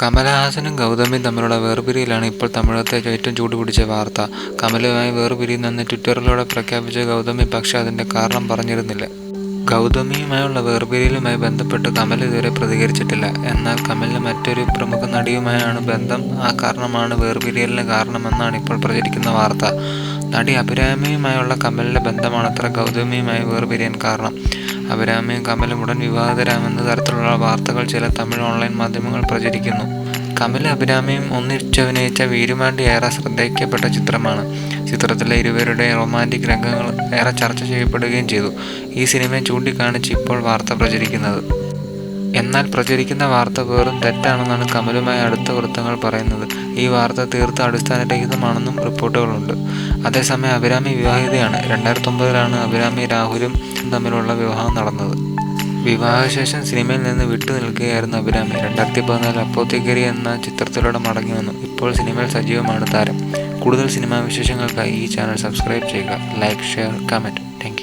കമലഹാസനും ഗൗതമിയും തമ്മിലുള്ള വേർപിരിയിലാണ് ഇപ്പോൾ തമിഴകത്തെ ഏറ്റവും ചൂടുപിടിച്ച വാർത്ത. കമലുമായി വേർപിരിയുന്നെന്ന് ട്വിറ്ററിലൂടെ പ്രഖ്യാപിച്ച ഗൗതമി പക്ഷേ അതിന്റെ കാരണം പറഞ്ഞിരുന്നില്ല. ഗൗതമിയുമായുള്ള വേർപിരിയലുമായി ബന്ധപ്പെട്ട് കമൽ ഇതുവരെ പ്രതികരിച്ചിട്ടില്ല. എന്നാൽ കമലിന് മറ്റൊരു പ്രമുഖ നടിയുമായാണ് ബന്ധം. ആ കാരണമാണ് വേർപിരിയലിന് കാരണമെന്നാണ് ഇപ്പോൾ പ്രചരിക്കുന്ന വാർത്ത. നടി അഭിരാമിയുമായുള്ള കമലിന്റെ ബന്ധമാണത്ര ഗൗതമിയുമായി വേർപിരിയാൻ കാരണം. അഭിരാമിയും കമലും ഉടൻ വിവാഹിതരാമെന്ന തരത്തിലുള്ള വാർത്തകൾ ചില തമിഴ് ഓൺലൈൻ മാധ്യമങ്ങൾ പ്രചരിക്കുന്നു. കമൽ അഭിരാമിയും ഒന്നിച്ചഭിനയിച്ച വീരുമാണ്ടി ഏറെ ശ്രദ്ധിക്കപ്പെട്ട ചിത്രമാണ്. ചിത്രത്തിലെ ഇരുവരുടെ റൊമാന്റിക് രംഗങ്ങൾ ഏറെ ചർച്ച ചെയ്യപ്പെടുകയും ചെയ്തു. ഈ സിനിമയെ ചൂണ്ടിക്കാണിച്ച് ഇപ്പോൾ വാർത്ത പ്രചരിക്കുന്നത്. എന്നാൽ പ്രചരിക്കുന്ന വാർത്ത വെറും തെറ്റാണെന്നാണ് കമലുമായി അടുത്ത വൃത്തങ്ങൾ പറയുന്നത്. ഈ വാർത്ത തീർത്ത അടിസ്ഥാനരഹിതമാണെന്നും റിപ്പോർട്ടുകളുണ്ട്. അതേസമയം അഭിരാമി വിവാഹിതയാണ്. രണ്ടായിരത്തി ഒമ്പതിലാണ് അഭിരാമി രാഹുലും തമ്മിലുള്ള വിവാഹം നടന്നത്. വിവാഹശേഷം സിനിമയിൽ നിന്ന് വിട്ടു നിൽക്കുകയായിരുന്നു അഭിരാമി. രണ്ടായിരത്തി പതിനാല് അപ്പോത്തേക്കരി എന്ന ചിത്രത്തിലൂടെ മടങ്ങി വന്നു. ഇപ്പോൾ സിനിമയിൽ സജീവമാണ് താരം. കൂടുതൽ സിനിമാ വിശേഷങ്ങൾക്കായി ഈ ചാനൽ സബ്സ്ക്രൈബ് ചെയ്യുക. Like share comment. താങ്ക്